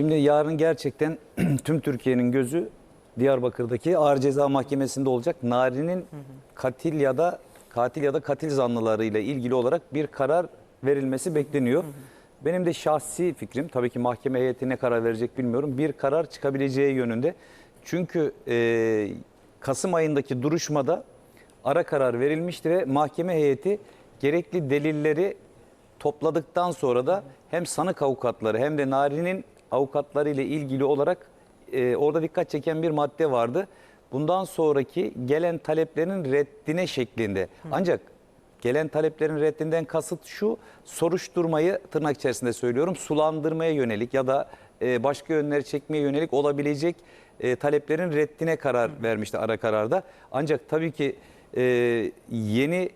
Şimdi yarın gerçekten tüm Türkiye'nin gözü Diyarbakır'daki Ağır Ceza Mahkemesi'nde olacak. Nari'nin katil ya da katil ya da katil zanlılarıyla ilgili olarak bir karar verilmesi bekleniyor. Benim de şahsi fikrim, tabii ki mahkeme heyeti ne karar verecek bilmiyorum, bir karar çıkabileceği yönünde. Çünkü e, Kasım ayındaki duruşmada ara karar verilmişti ve mahkeme heyeti gerekli delilleri topladıktan sonra da hem sanık avukatları hem de Nari'nin avukatları ile ilgili olarak e, orada dikkat çeken bir madde vardı. Bundan sonraki gelen taleplerin reddine şeklinde. Ancak gelen taleplerin reddinden kasıt şu soruşturmayı tırnak içerisinde söylüyorum sulandırmaya yönelik ya da e, başka yönleri çekmeye yönelik olabilecek e, taleplerin reddine karar vermişti ara kararda. Ancak tabii ki e, yeni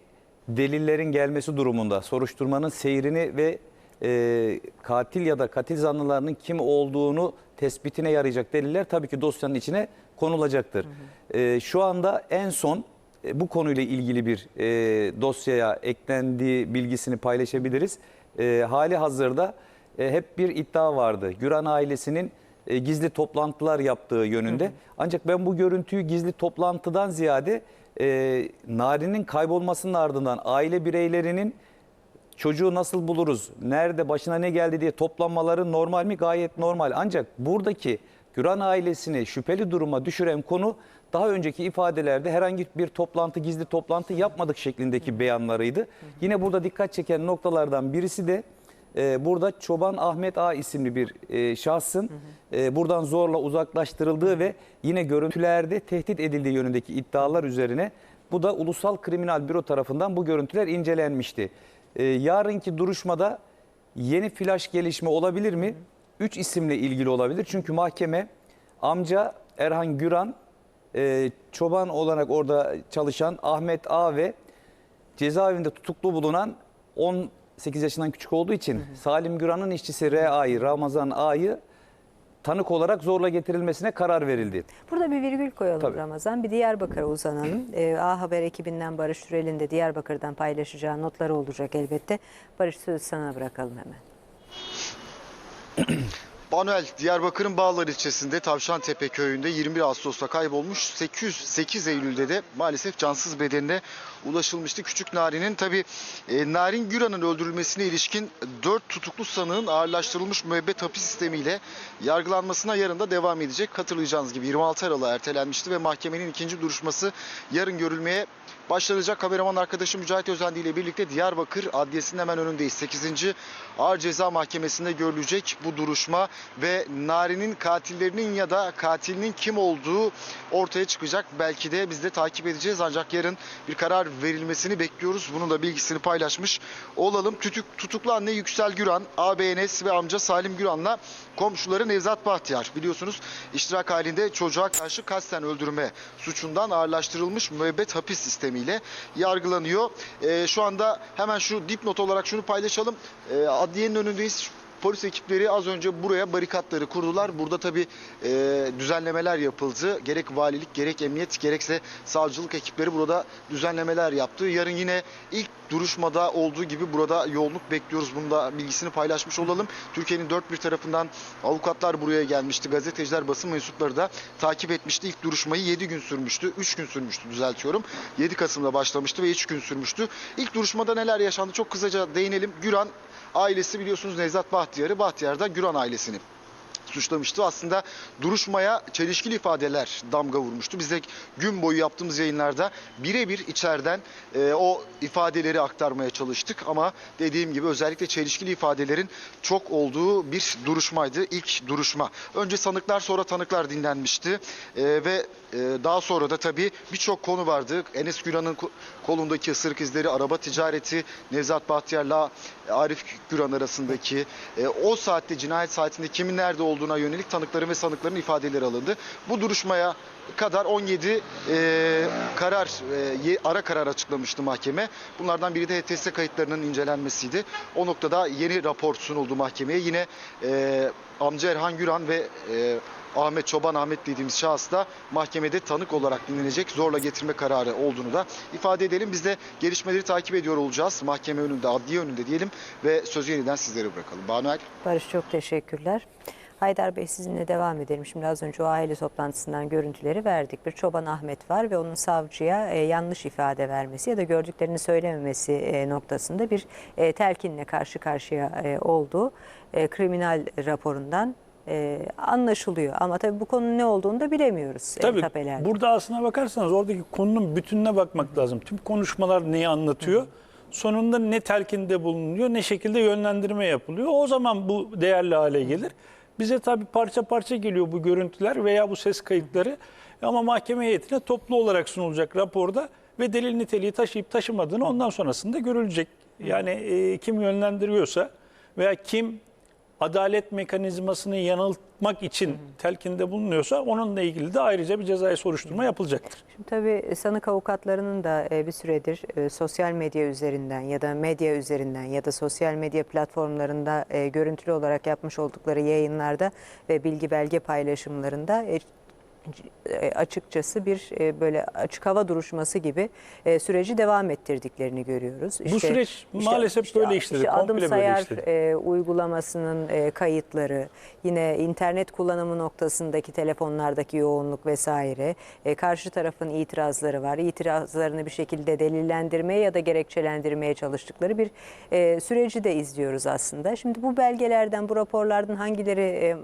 delillerin gelmesi durumunda soruşturmanın seyrini ve e, katil ya da katil zanlılarının kim olduğunu tespitine yarayacak deliller tabii ki dosyanın içine konulacaktır. E, şu anda en son e, bu konuyla ilgili bir e, dosyaya eklendiği bilgisini paylaşabiliriz. E, hali hazırda e, hep bir iddia vardı. Güran ailesinin e, gizli toplantılar yaptığı yönünde. Ancak ben bu görüntüyü gizli toplantıdan ziyade e, Nari'nin kaybolmasının ardından aile bireylerinin çocuğu nasıl buluruz, nerede, başına ne geldi diye toplanmaları normal mi? Gayet normal. Ancak buradaki Güran ailesini şüpheli duruma düşüren konu daha önceki ifadelerde herhangi bir toplantı, gizli toplantı yapmadık şeklindeki beyanlarıydı. Yine burada dikkat çeken noktalardan birisi de e, burada Çoban Ahmet A isimli bir e, şahsın e, buradan zorla uzaklaştırıldığı ve yine görüntülerde tehdit edildiği yönündeki iddialar üzerine bu da Ulusal Kriminal Büro tarafından bu görüntüler incelenmişti. E, yarınki duruşmada yeni flash gelişme olabilir mi? Üç isimle ilgili olabilir. Çünkü mahkeme amca Erhan Güran, e, çoban olarak orada çalışan Ahmet A ve cezaevinde tutuklu bulunan 18 yaşından küçük olduğu için Salim Güran'ın işçisi R.A.'yı, Ramazan A'yı tanık olarak zorla getirilmesine karar verildi. Burada bir virgül koyalım Tabii. Ramazan. Bir Diyarbakır'a uzanalım. Ee, A Haber ekibinden Barış Türel'in de Diyarbakır'dan paylaşacağı notları olacak elbette. Barış söz sana bırakalım hemen. Manuel, Diyarbakır'ın Bağlar ilçesinde Tavşantepe köyünde 21 Ağustos'ta kaybolmuş. 808 Eylül'de de maalesef cansız bedenine ulaşılmıştı. Küçük Nari'nin tabi Narin Güran'ın öldürülmesine ilişkin 4 tutuklu sanığın ağırlaştırılmış müebbet hapis sistemiyle yargılanmasına yarın da devam edecek. Hatırlayacağınız gibi 26 Aralık'a ertelenmişti ve mahkemenin ikinci duruşması yarın görülmeye başlanacak. Kameraman arkadaşım Mücahit Özendi ile birlikte Diyarbakır Adliyesi'nin hemen önündeyiz. 8. Ağır Ceza Mahkemesi'nde görülecek bu duruşma ve Nari'nin katillerinin ya da katilinin kim olduğu ortaya çıkacak. Belki de biz de takip edeceğiz ancak yarın bir karar verilmesini bekliyoruz. Bunun da bilgisini paylaşmış olalım. Tütük, tutuklu anne Yüksel Güran, ABNS ve amca Salim Güran'la komşuları Nevzat Bahtiyar biliyorsunuz iştirak halinde çocuğa karşı kasten öldürme suçundan ağırlaştırılmış müebbet hapis sistemiyle yargılanıyor. Ee, şu anda hemen şu dipnot olarak şunu paylaşalım. Ee, adliyenin önündeyiz. Polis ekipleri az önce buraya barikatları kurdular. Burada tabii e, düzenlemeler yapıldı. Gerek valilik, gerek emniyet, gerekse savcılık ekipleri burada düzenlemeler yaptı. Yarın yine ilk duruşmada olduğu gibi burada yoğunluk bekliyoruz. Bunu da bilgisini paylaşmış olalım. Türkiye'nin dört bir tarafından avukatlar buraya gelmişti. Gazeteciler, basın mensupları da takip etmişti. İlk duruşmayı 7 gün sürmüştü. 3 gün sürmüştü düzeltiyorum. 7 Kasım'da başlamıştı ve 3 gün sürmüştü. İlk duruşmada neler yaşandı çok kısaca değinelim. Güran ailesi biliyorsunuz Nevzat Bahtiyar'ı, Bahtiyar da Güran ailesini suçlamıştı. Aslında duruşmaya çelişkili ifadeler damga vurmuştu. Biz de gün boyu yaptığımız yayınlarda birebir içeriden e, o ifadeleri aktarmaya çalıştık. Ama dediğim gibi özellikle çelişkili ifadelerin çok olduğu bir duruşmaydı. İlk duruşma. Önce sanıklar sonra tanıklar dinlenmişti. E, ve e, daha sonra da tabii birçok konu vardı. Enes Güran'ın ko- kolundaki ısırık izleri, araba ticareti, Nevzat Bahtiyar'la Arif Güran arasındaki e, o saatte cinayet saatinde kimin nerede olduğuna yönelik tanıkların ve sanıkların ifadeleri alındı. Bu duruşmaya kadar 17 e, karar, e, ara karar açıklamıştı mahkeme. Bunlardan biri de HTS kayıtlarının incelenmesiydi. O noktada yeni rapor sunuldu mahkemeye. Yine e, amca Erhan Güran ve e, Ahmet Çoban Ahmet dediğimiz şahıs da mahkemede tanık olarak dinlenecek zorla getirme kararı olduğunu da ifade edelim. Biz de gelişmeleri takip ediyor olacağız. Mahkeme önünde, adliye önünde diyelim ve sözü yeniden sizlere bırakalım. Banuel. Barış çok teşekkürler. Haydar Bey sizinle devam edelim. Şimdi az önce o aile toplantısından görüntüleri verdik. Bir çoban Ahmet var ve onun savcıya e, yanlış ifade vermesi ya da gördüklerini söylememesi e, noktasında bir e, telkinle karşı karşıya e, olduğu e, kriminal raporundan e, anlaşılıyor. Ama tabii bu konunun ne olduğunu da bilemiyoruz. e, Tabii tapelerde. burada aslına bakarsanız oradaki konunun bütününe bakmak lazım. Tüm konuşmalar neyi anlatıyor? Sonunda ne telkinde bulunuyor, ne şekilde yönlendirme yapılıyor. O zaman bu değerli hale gelir. Bize tabii parça parça geliyor bu görüntüler veya bu ses kayıtları. Ama mahkeme heyetine toplu olarak sunulacak raporda ve delil niteliği taşıyıp taşımadığını ondan sonrasında görülecek. Yani e, kim yönlendiriyorsa veya kim adalet mekanizmasını yanıltmak için telkinde bulunuyorsa onunla ilgili de ayrıca bir cezai soruşturma yapılacaktır. Şimdi tabii sanık avukatlarının da e, bir süredir e, sosyal medya üzerinden ya da medya üzerinden ya da sosyal medya platformlarında e, görüntülü olarak yapmış oldukları yayınlarda ve bilgi belge paylaşımlarında açıkçası bir e, böyle açık hava duruşması gibi e, süreci devam ettirdiklerini görüyoruz. Bu süreç maalesef böyle işledi, komple adım sayar işledi. e, uygulamasının e, kayıtları, yine internet kullanımı noktasındaki telefonlardaki yoğunluk vesaire, e, karşı tarafın itirazları var. İtirazlarını bir şekilde delillendirmeye ya da gerekçelendirmeye çalıştıkları bir e, süreci de izliyoruz aslında. Şimdi bu belgelerden, bu raporlardan hangileri e,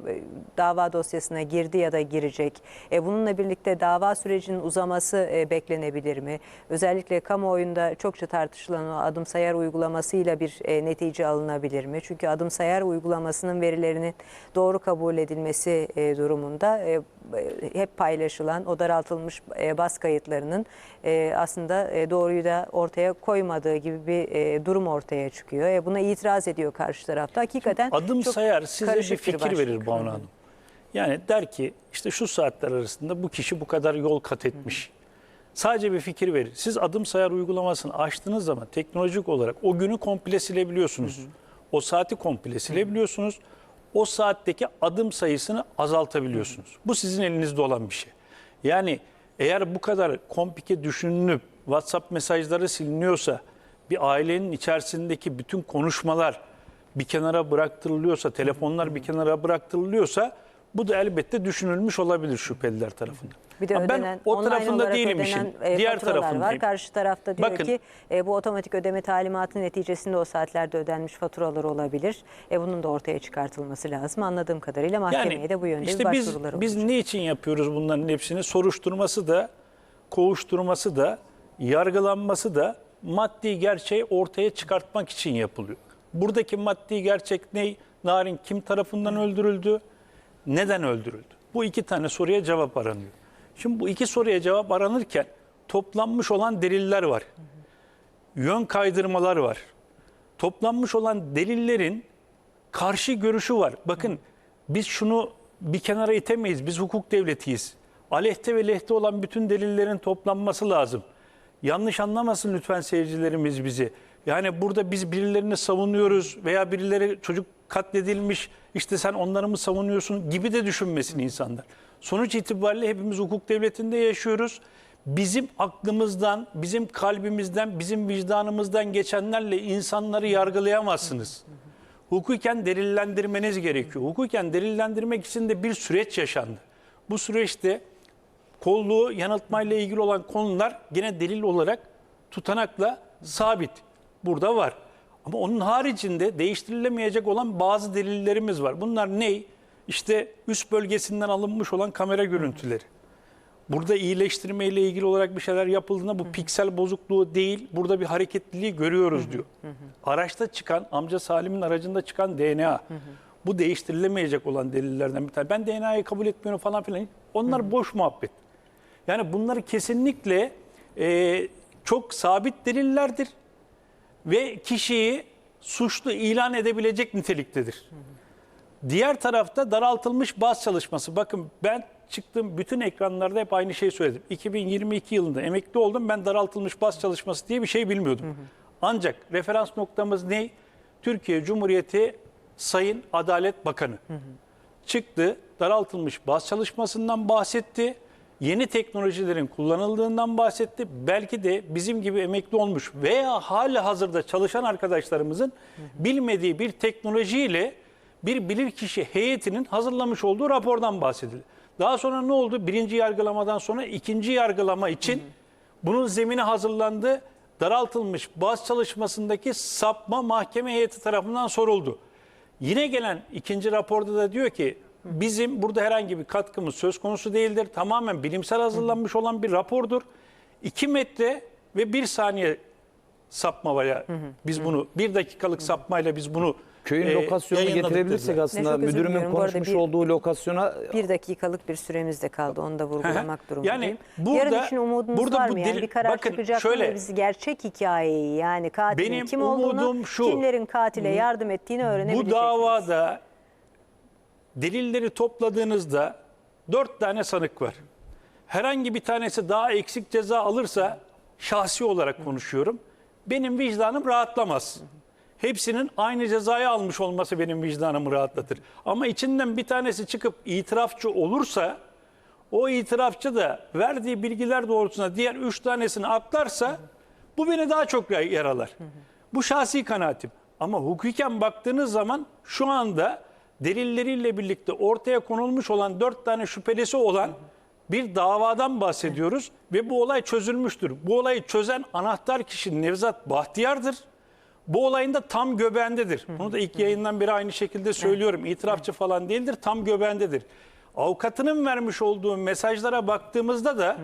dava dosyasına girdi ya da girecek? E, bununla birlikte dava sürecinin uzaması e, beklenebilir mi? Özellikle kamuoyunda çokça tartışılan o adım sayar uygulamasıyla bir e, netice alınabilir mi? Çünkü adım sayar uygulamasının verilerinin doğru kabul edilmesi e, durumunda e, e, hep paylaşılan o daraltılmış e, bas kayıtlarının e, aslında e, doğruyu da ortaya koymadığı gibi bir e, durum ortaya çıkıyor. E, buna itiraz ediyor karşı tarafta. Hakikaten Adım çok sayar size bir fikir verir Banu Hanım. Yani der ki işte şu saatler arasında bu kişi bu kadar yol kat etmiş. Sadece bir fikir verir. Siz adım sayar uygulamasını açtığınız zaman teknolojik olarak o günü komple silebiliyorsunuz. O saati komple silebiliyorsunuz. O saatteki adım sayısını azaltabiliyorsunuz. Bu sizin elinizde olan bir şey. Yani eğer bu kadar komplike düşünülüp WhatsApp mesajları siliniyorsa bir ailenin içerisindeki bütün konuşmalar bir kenara bıraktırılıyorsa, telefonlar bir kenara bıraktırılıyorsa bu da elbette düşünülmüş olabilir şüpheliler tarafından. Bir de Ama ödenen, ben o tarafında değilim işin. e, Diğer faturalar var. tarafındayım. Karşı tarafta diyor Bakın. ki e, bu otomatik ödeme talimatı neticesinde o saatlerde ödenmiş faturalar olabilir. E, bunun da ortaya çıkartılması lazım. Anladığım kadarıyla mahkemeye de bu yönde bir işte biz, başvuruları biz olacak. niçin yapıyoruz bunların hepsini? Soruşturması da, kovuşturması da, yargılanması da maddi gerçeği ortaya çıkartmak için yapılıyor. Buradaki maddi gerçek ne? Narin kim tarafından öldürüldü? Neden öldürüldü? Bu iki tane soruya cevap aranıyor. Şimdi bu iki soruya cevap aranırken toplanmış olan deliller var. Yön kaydırmalar var. Toplanmış olan delillerin karşı görüşü var. Bakın biz şunu bir kenara itemeyiz. Biz hukuk devletiyiz. Aleyhte ve lehte olan bütün delillerin toplanması lazım. Yanlış anlamasın lütfen seyircilerimiz bizi. Yani burada biz birilerini savunuyoruz veya birileri çocuk katledilmiş işte sen onları mı savunuyorsun gibi de düşünmesin insanlar. Sonuç itibariyle hepimiz hukuk devletinde yaşıyoruz. Bizim aklımızdan, bizim kalbimizden, bizim vicdanımızdan geçenlerle insanları yargılayamazsınız. Hukuken delillendirmeniz gerekiyor. Hukuken delillendirmek için de bir süreç yaşandı. Bu süreçte kolluğu yanıltmayla ilgili olan konular gene delil olarak tutanakla sabit. Burada var. Ama onun haricinde değiştirilemeyecek olan bazı delillerimiz var. Bunlar ne? İşte üst bölgesinden alınmış olan kamera görüntüleri. Burada iyileştirme ile ilgili olarak bir şeyler yapıldığında bu piksel bozukluğu değil, burada bir hareketliliği görüyoruz diyor. Araçta çıkan, amca Salim'in aracında çıkan DNA. Bu değiştirilemeyecek olan delillerden bir tane. Ben DNA'yı kabul etmiyorum falan filan. Onlar boş muhabbet. Yani bunları kesinlikle e, çok sabit delillerdir ve kişiyi suçlu ilan edebilecek niteliktedir. Diğer tarafta daraltılmış baz çalışması. Bakın ben çıktığım bütün ekranlarda hep aynı şeyi söyledim. 2022 yılında emekli oldum. Ben daraltılmış baz çalışması diye bir şey bilmiyordum. Ancak referans noktamız ne? Türkiye Cumhuriyeti Sayın Adalet Bakanı çıktı. Daraltılmış baz çalışmasından bahsetti. Yeni teknolojilerin kullanıldığından bahsetti. Belki de bizim gibi emekli olmuş veya hali hazırda çalışan arkadaşlarımızın bilmediği bir teknolojiyle bir bilirkişi heyetinin hazırlamış olduğu rapordan bahsedildi. Daha sonra ne oldu? Birinci yargılamadan sonra ikinci yargılama için bunun zemini hazırlandı. Daraltılmış baz çalışmasındaki sapma mahkeme heyeti tarafından soruldu. Yine gelen ikinci raporda da diyor ki bizim burada herhangi bir katkımız söz konusu değildir. Tamamen bilimsel hazırlanmış olan bir rapordur. 2 metre ve 1 saniye sapmayla biz bunu bir dakikalık sapmayla biz bunu Köyün e, lokasyonunu yayınladık getirebilirsek dediler. aslında Ne çok özür müdürümün diliyorum. Bu arada konuşmuş bir- olduğu lokasyona Bir dakikalık bir süremiz de kaldı. Onu da vurgulamak durumundayım. Yani burada- Yarın için umudunuz burada var bu mı? Yani bir karar bakın çıkacak şöyle- mı? Biz gerçek hikayeyi yani katilin Benim kim olduğunu, umudum şu. kimlerin katile yardım ettiğini öğrenebilecek Bu davada delilleri topladığınızda dört tane sanık var. Herhangi bir tanesi daha eksik ceza alırsa şahsi olarak konuşuyorum. Benim vicdanım rahatlamaz. Hepsinin aynı cezayı almış olması benim vicdanımı rahatlatır. Ama içinden bir tanesi çıkıp itirafçı olursa o itirafçı da verdiği bilgiler doğrultusunda diğer üç tanesini aktarsa bu beni daha çok yaralar. Bu şahsi kanaatim. Ama hukuken baktığınız zaman şu anda delilleriyle birlikte ortaya konulmuş olan dört tane şüphelisi olan bir davadan bahsediyoruz ve bu olay çözülmüştür. Bu olayı çözen anahtar kişi Nevzat Bahtiyar'dır. Bu olayın da tam göbeğindedir. Bunu da ilk yayından beri aynı şekilde söylüyorum. İtirafçı falan değildir, tam göbeğindedir. Avukatının vermiş olduğu mesajlara baktığımızda da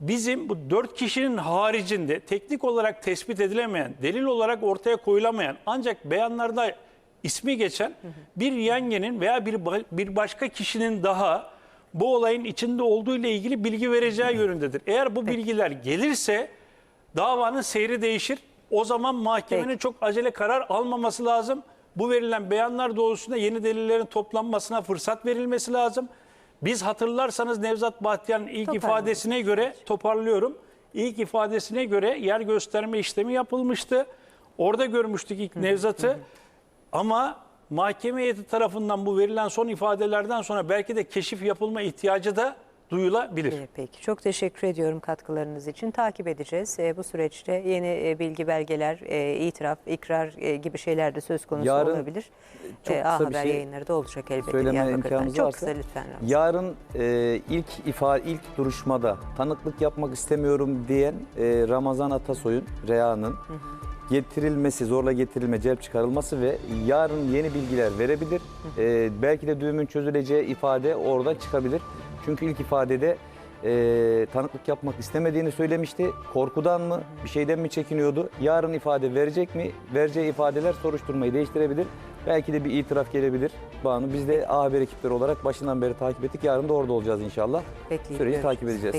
bizim bu dört kişinin haricinde teknik olarak tespit edilemeyen, delil olarak ortaya koyulamayan ancak beyanlarda ismi geçen bir yengenin veya bir, bir başka kişinin daha bu olayın içinde olduğu ile ilgili bilgi vereceği yönündedir. Eğer bu bilgiler gelirse davanın seyri değişir. O zaman mahkemenin Peki. çok acele karar almaması lazım. Bu verilen beyanlar doğrultusunda yeni delillerin toplanmasına fırsat verilmesi lazım. Biz hatırlarsanız Nevzat Bahtiyar'ın ilk ifadesine göre toparlıyorum. İlk ifadesine göre yer gösterme işlemi yapılmıştı. Orada görmüştük ilk Nevzat'ı. Ama mahkeme heyeti tarafından bu verilen son ifadelerden sonra belki de keşif yapılma ihtiyacı da duyulabilir. Peki çok teşekkür ediyorum katkılarınız için. Takip edeceğiz. Ee, bu süreçte yeni e, bilgi belgeler, e, itiraf, ikrar e, gibi şeyler de söz konusu Yarın olabilir. çok kısa A bir Haber şey yayınları da olacak elbette. söyleme imkanımız Çok varsa. kısa lütfen. Ramazan. Yarın e, ilk ifa ilk duruşmada tanıklık yapmak istemiyorum diyen e, Ramazan Atasoy'un Reya'nın getirilmesi, zorla getirilme, celp çıkarılması ve yarın yeni bilgiler verebilir. E, belki de düğümün çözüleceği ifade oradan çıkabilir. Çünkü ilk ifadede e, tanıklık yapmak istemediğini söylemişti. Korkudan mı, bir şeyden mi çekiniyordu? Yarın ifade verecek mi? Vereceği ifadeler soruşturmayı değiştirebilir. Belki de bir itiraf gelebilir. Banu biz de A Haber ekipleri olarak başından beri takip ettik. Yarın da orada olacağız inşallah. Bekleyip Süreci görüşürüz. takip edeceğiz.